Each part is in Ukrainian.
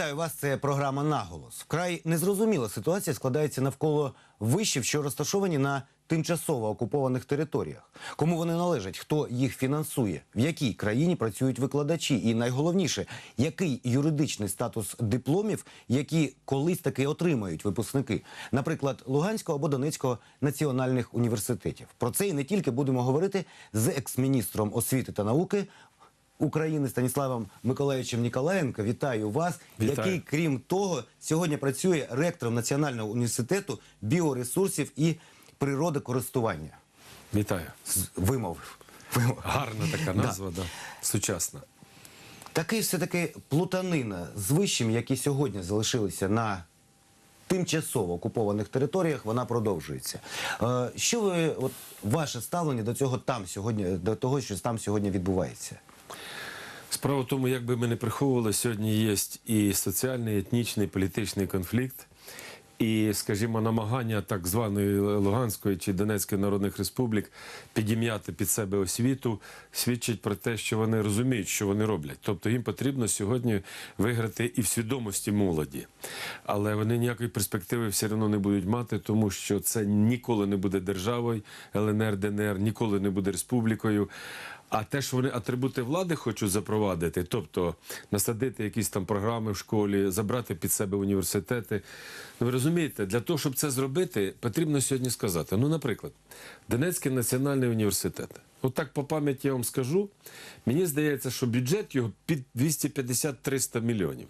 Вітаю вас. Це програма Наголос. Вкрай незрозуміла ситуація складається навколо вишів, що розташовані на тимчасово окупованих територіях. Кому вони належать, хто їх фінансує, в якій країні працюють викладачі, і найголовніше, який юридичний статус дипломів, які колись таки отримають випускники, наприклад, Луганського або Донецького національних університетів. Про це і не тільки будемо говорити з екс-міністром освіти та науки України Станіславом Миколаївичем Ніколаєнко. Вітаю вас, Вітаю. який, крім того, сьогодні працює ректором Національного університету біоресурсів і природокористування. Вітаю. Вимовив. Вимовив. Гарна така назва, да. сучасна. Такий все-таки плутанина з вищим, які сьогодні залишилися на тимчасово окупованих територіях, вона продовжується. Е, що ви, от, ваше ставлення до цього там сьогодні, до того, що там сьогодні відбувається? Справа в тому, як би ми не приховували, сьогодні є і соціальний, етнічний, політичний конфлікт, і, скажімо, намагання так званої Луганської чи Донецької народних республік підім'яти під себе освіту свідчить про те, що вони розуміють, що вони роблять. Тобто їм потрібно сьогодні виграти і в свідомості молоді. Але вони ніякої перспективи все одно не будуть мати, тому що це ніколи не буде державою ЛНР, ДНР, ніколи не буде республікою. А те, що вони атрибути влади хочуть запровадити, тобто насадити якісь там програми в школі, забрати під себе університети. Ну, ви розумієте, для того, щоб це зробити, потрібно сьогодні сказати. Ну, наприклад, Донецький національний університет. От так по пам'яті я вам скажу. Мені здається, що бюджет його під 250-300 мільйонів.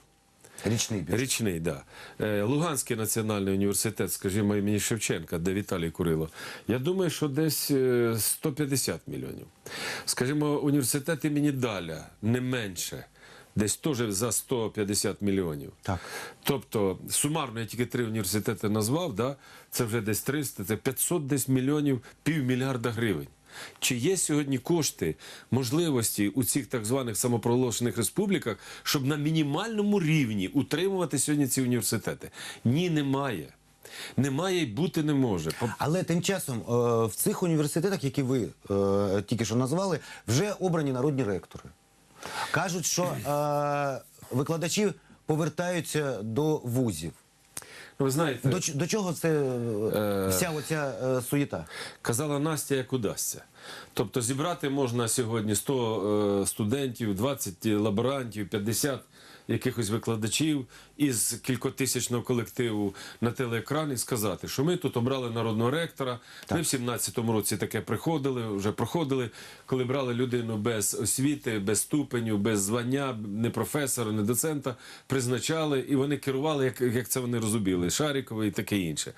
Річний бюджет. Річний, да. Е, Луганський національний університет, скажімо, імені Шевченка, де Віталій Курило. Я думаю, що десь е, 150 мільйонів. Скажімо, університет імені Даля не менше. Десь теж за 150 мільйонів. Так. Тобто, сумарно я тільки три університети назвав, да? це вже десь 300, це 500 десь мільйонів, півмільярда гривень. Чи є сьогодні кошти, можливості у цих так званих самопроголошених республіках, щоб на мінімальному рівні утримувати сьогодні ці університети? Ні, немає. Немає і бути не може. Але тим часом е, в цих університетах, які ви е, тільки що назвали, вже обрані народні ректори. Кажуть, що е, викладачі повертаються до вузів. Ви знаєте, До, до чого це е, вся оця е, суєта? Казала Настя, як удасться. Тобто зібрати можна сьогодні 100 е, студентів, 20 лаборантів, 50 якихось викладачів із кількотисячного колективу на телеекран і сказати, що ми тут обрали народного ректора. Ми в 17-му році таке приходили, вже проходили, коли брали людину без освіти, без ступеню, без звання, не професора, не доцента, призначали, і вони керували, як, як це вони розуміли, Шарікове і таке інше.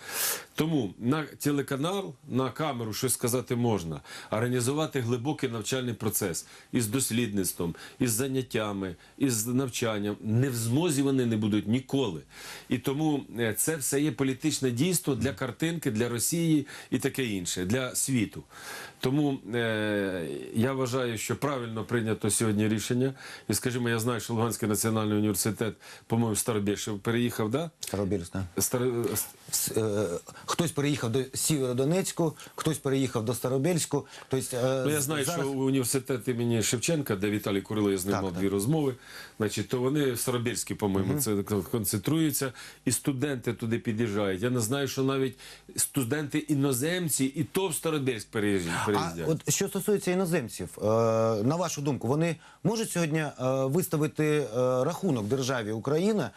Тому на телеканал, на камеру щось сказати можна, організувати глибокий навчальний процес із дослідництвом, із заняттями, із навчанням. Не в змозі вони не будуть ніколи. І тому е, це все є політичне дійство для картинки, для Росії і таке інше, для світу. Тому е, я вважаю, що правильно прийнято сьогодні рішення. І скажімо, я знаю, що Луганський національний університет, по-моєму, Старобєшев переїхав, да? Старобільськ, да? Стар... Е, Хтось переїхав до Сєвєродонецьку, хтось переїхав до Старобільську. Тобто, е, Ну, я знаю, зараз... що університет імені Шевченка, де Віталій Курило, я з ним Так, мав так. дві розмови, значить, то вони в Старобільській, по-моєму, це концентруються, і студенти туди під'їжджають. Я не знаю, що навіть студенти іноземці і то в Старобільськ переїжджають. А от що стосується іноземців, е, на вашу думку, вони можуть сьогодні е, виставити е, рахунок державі Україна,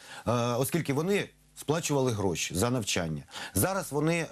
оскільки вони сплачували гроші за навчання. Зараз вони е,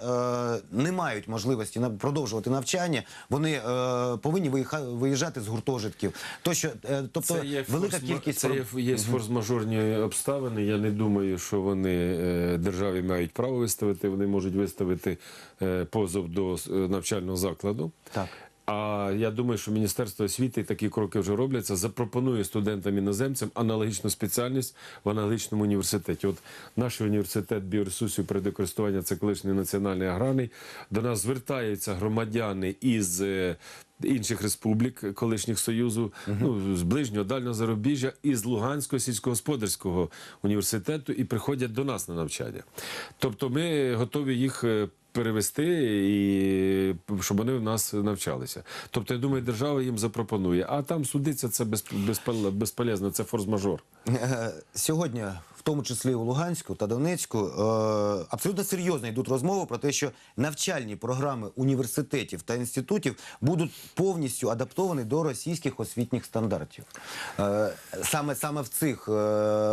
не мають можливості продовжувати навчання. Вони е, повинні виїжджати з гуртожитків. То що, е, тобто Це є, велика форс- кількість це є, є форс-мажорні обставини. Я не думаю, що вони е, державі мають право виставити. Вони можуть виставити е, позов до е, навчального закладу. Так. А я думаю, що Міністерство освіти такі кроки вже робляться. Запропонує студентам іноземцям аналогічну спеціальність в аналогічному університеті. От наш університет біоресурсів природокористування, це колишній національний аграрний. До нас звертаються громадяни із. е, Інших республік колишніх союзу, ну з ближнього дальнього зарубіжжя і з Луганського сільськогосподарського університету і приходять до нас на навчання. Тобто, ми готові їх е, перевести і щоб вони в нас навчалися. Тобто, я думаю, держава їм запропонує. А там судиться це безп- безполезно, це форс-мажор. Е, Сьогодні, в тому числі у Луганську та Донецьку, е, абсолютно серйозно йдуть розмови про те, що навчальні програми університетів та інститутів будуть повністю адаптовані до російських освітніх стандартів. Е, Саме саме в цих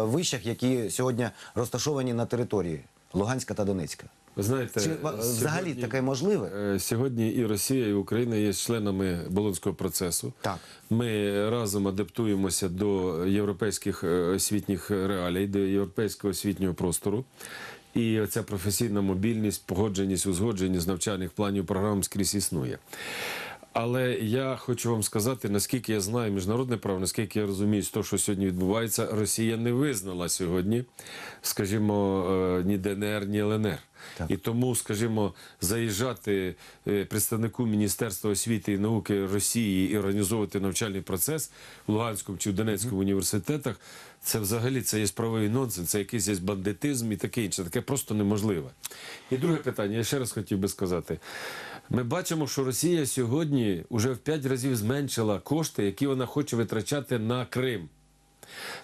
вишах, які сьогодні розташовані на території Луганська та Донецька. Ви знаєте, Чи ва- взагалі сьогодні- таке можливе? Е, Сьогодні і Росія, і Україна є членами Болонського процесу. Так. Ми разом адаптуємося до європейських е, освітніх реалій, до європейського освітнього простору. І оця професійна мобільність, погодженість, узгодженість навчальних планів програм скрізь існує. Але я хочу вам сказати, наскільки я знаю міжнародне право, наскільки я розумію з того, що сьогодні відбувається, Росія не визнала сьогодні, скажімо, е, ні ДНР, ні ЛНР. Так. І тому, скажімо, заїжджати е, представнику Міністерства освіти і науки Росії і організовувати навчальний процес в Луганському чи в Донецькому університетах, це взагалі це є правовий нонсенс, це якийсь є бандитизм і таке інше. Таке просто неможливе. І друге питання, я ще раз хотів би сказати. Ми бачимо, що Росія сьогодні вже в п'ять разів зменшила кошти, які вона хоче витрачати на Крим.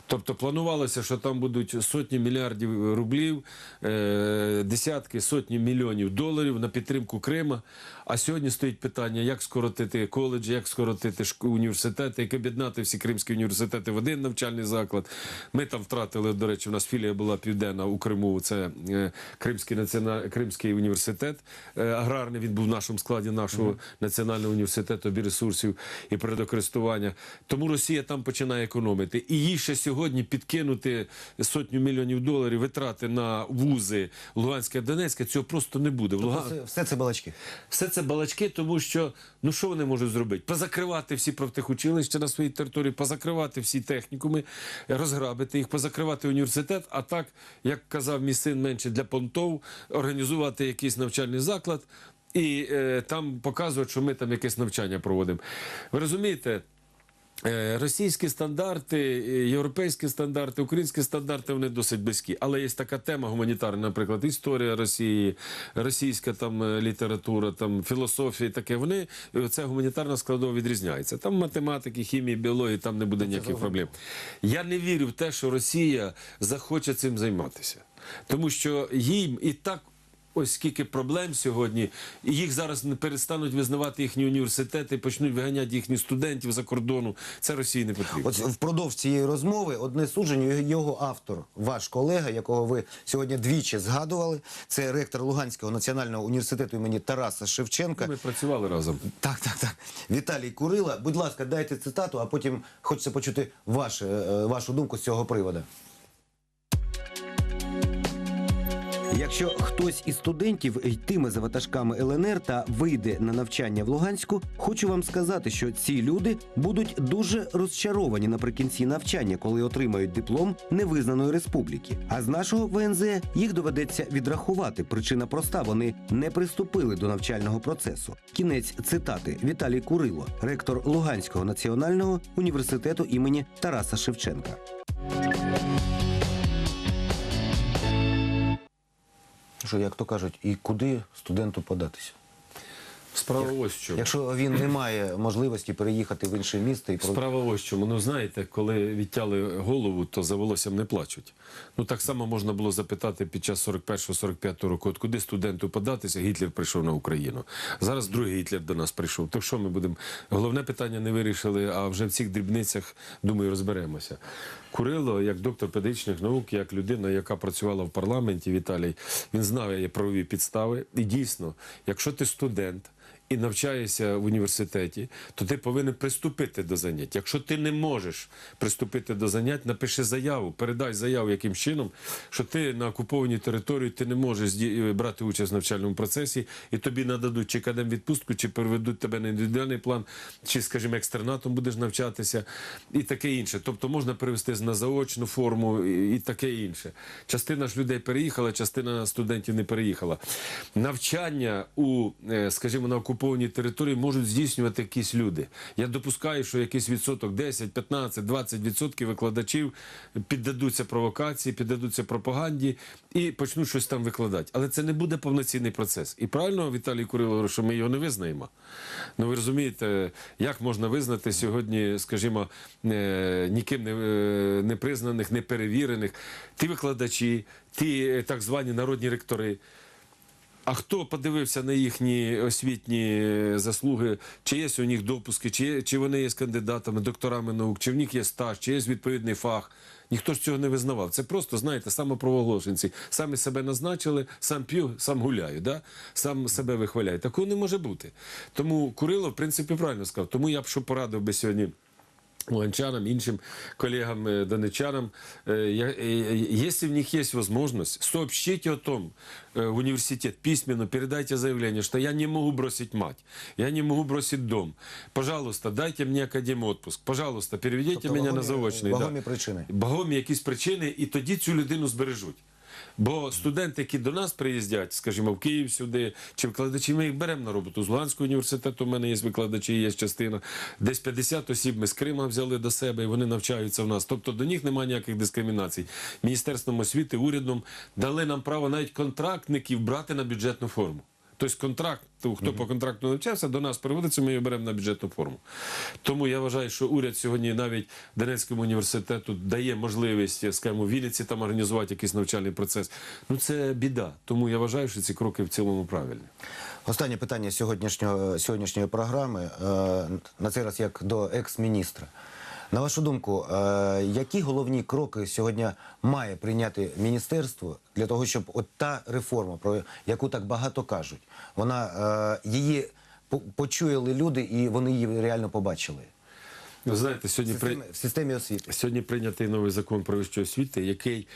Тобто планувалося, що там будуть сотні мільярдів рублів, е, десятки, сотні мільйонів доларів на підтримку Крима. А сьогодні стоїть питання, як скоротити коледжі, як скоротити університети, як об'єднати всі кримські університети в один навчальний заклад. Ми там втратили, до речі, у нас філія була південна у Криму. Це е, Кримський, націонал... Кримський університет е, аграрний. Він був в нашому складі нашого національного університету біоресурсів і природокористування. Тому Росія там починає економити. І їй ще сьогодні підкинути сотню мільйонів доларів витрати на вузи Луганська і Донецька. Цього просто не буде. Луган... Все, все це балачки. Все це балачки, тому що ну що вони можуть зробити? Позакривати всі профтехучилища на своїй території, позакривати всі технікуми, розграбити їх, позакривати університет. А так, як казав мій син менше для понтов, організувати якийсь навчальний заклад і е, там показувати, що ми там якесь навчання проводимо. Ви розумієте? Е, Російські стандарти, е, європейські стандарти, українські стандарти вони досить близькі. Але є така тема гуманітарна, наприклад, історія Росії, російська там е, література, там філософія, і таке. Вони е, ця гуманітарна складова відрізняється. Там математики, хімії, біології, там не буде ніяких проблем. Я не вірю в те, що Росія захоче цим займатися, тому що їм і так. Ось скільки проблем сьогодні, і їх зараз не перестануть визнавати їхні університети, почнуть виганяти їхніх студентів за кордону. Це Росії не потрібно. От впродовж цієї розмови одне судження, його автор, ваш колега, якого ви сьогодні двічі згадували, це ректор Луганського національного університету імені Тараса Шевченка. Ми працювали разом. Так, так, так. Віталій Курила. Будь ласка, дайте цитату, а потім хочеться почути ваше, вашу думку з цього приводу. Якщо хтось із студентів йтиме за ватажками ЛНР та вийде на навчання в Луганську, хочу вам сказати, що ці люди будуть дуже розчаровані наприкінці навчання, коли отримають диплом невизнаної республіки. А з нашого ВНЗ їх доведеться відрахувати. Причина проста: вони не приступили до навчального процесу. Кінець цитати Віталій Курило, ректор Луганського національного університету імені Тараса Шевченка. Що, як то кажуть, і куди студенту податися? Справа ось чому. Якщо він не має можливості переїхати в інше місто і Справа ось чому. Ну знаєте, коли відтяли голову, то за волоссям не плачуть. Ну так само можна було запитати під час 41-45 року, от куди студенту податися, Гітлер прийшов на Україну. Зараз другий Гітлер до нас прийшов. То що ми будемо? Головне питання не вирішили, а вже в цих дрібницях, думаю, розберемося. Курило, як доктор педагогічних наук, як людина, яка працювала в парламенті, Віталій, він знає правові підстави. І дійсно, якщо ти студент, і навчаєшся в університеті, то ти повинен приступити до занять. Якщо ти не можеш приступити до занять, напиши заяву, передай заяву яким чином, що ти на окупованій території ти не можеш брати участь в навчальному процесі, і тобі нададуть чи кадем відпустку, чи переведуть тебе на індивідуальний план, чи, скажімо, екстернатом будеш навчатися, і таке інше. Тобто можна перевести на заочну форму і, і таке інше. Частина ж людей переїхала, частина студентів не переїхала. Навчання у, е, скажімо, на окупованій окупованій території можуть здійснювати якісь люди. Я допускаю, що якийсь відсоток 10, 15, 20 відсотків викладачів піддадуться провокації, піддадуться пропаганді і почнуть щось там викладати. Але це не буде повноцінний процес. І правильно Віталій Курило що ми його не визнаємо. Ну ви розумієте, як можна визнати сьогодні, скажімо, е, ніким не, е, признаних, не перевірених, ті викладачі, ті е, так звані народні ректори. А хто подивився на їхні освітні е, заслуги, чи є у них допуски, чи, є- чи вони є кандидатами, докторами наук, чи в них є стаж, чи є відповідний фах? Ніхто ж цього не визнавав. Це просто, знаєте, самопровоголошенці. Самі себе назначили, сам п'ю, сам гуляю, да? сам себе вихваляю. Такого не може бути. Тому Курило, в принципі, правильно сказав. Тому я б що порадив би сьогодні Луганчанам, іншим колегам, э, донечанам, э, я- э, если в них есть возможность, сообщите о том э, в университет письменно, передайте заявление, что я не могу бросить мать, я не могу бросить дом. Пожалуйста, дайте мне академ отпуск. Пожалуйста, переведите Тобто меня на вагомі- заочний. вагомі причини. Вагомі якісь причини, і тоді цю людину збережуть. Бо студенти, які до нас приїздять, скажімо, в Київ сюди, чи викладачі, ми їх беремо на роботу. З Луганського університету у мене є викладачі, є частина. Десь 50 осіб ми з Крима взяли до себе, і вони навчаються в нас. Тобто до них немає ніяких дискримінацій. Міністерством освіти, урядом дали нам право навіть контрактників брати на бюджетну форму. Тобто контракт, хто по контракту навчався, до нас переводиться, ми його беремо на бюджетну форму. Тому я вважаю, що уряд сьогодні навіть Донецькому університету дає можливість, скажімо, в Вінниці там організувати якийсь навчальний процес. Ну це біда. Тому я вважаю, що ці кроки в цілому правильні. Останнє питання сьогоднішнього, сьогоднішньої програми, е, на цей раз як до екс-міністра. На вашу думку, е, які головні кроки сьогодні має прийняти міністерство для того, щоб от та реформа, про яку так багато кажуть, вона е, її почули почуяли люди і вони її реально побачили Ви знаєте, в сьогодні при... в системі освіти? Сьогодні прийнятий новий закон про вищу освіту, який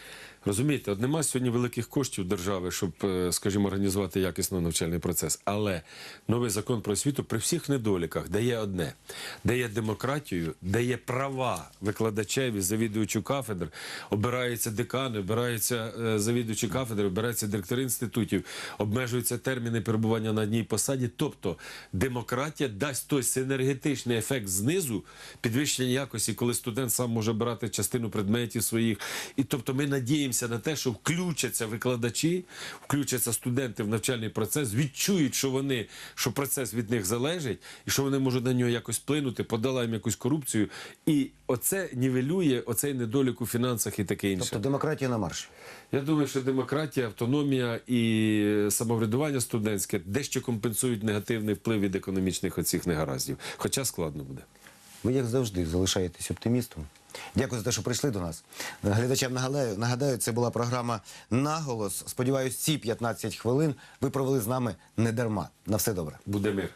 розумієте, от нема сьогодні великих коштів держави, щоб, е, скажімо, організувати якісно навчальний процес. Але новий закон про освіту при всіх недоліках дає одне: дає демократію, дає права викладачів і завідувачу кафедр, обираються декани, обираються е, завідувачі кафедр, обираються директори інститутів, обмежуються терміни перебування на одній посаді. Тобто демократія дасть той синергетичний ефект знизу, підвищення якості, коли студент сам може брати частину предметів своїх. І тобто ми надіємося на те, що включаться викладачі, включаться студенти в навчальний процес, відчують, що вони, що процес від них залежить, і що вони можуть на нього якось вплинути, подолаємо якусь корупцію. І оце нівелює оцей недолік у фінансах і таке інше. Тобто демократія на марші. Я думаю, що демократія, автономія і самоврядування студентське дещо компенсують негативний вплив від економічних оцих негараздів. Хоча складно буде. Ви, як завжди, залишаєтесь оптимістом. Дякую за те, що прийшли до нас. Глядачам нагадаю, нагадаю, це була програма Наголос. Сподіваюсь, ці 15 хвилин ви провели з нами не дарма. На все добре. Буде мир.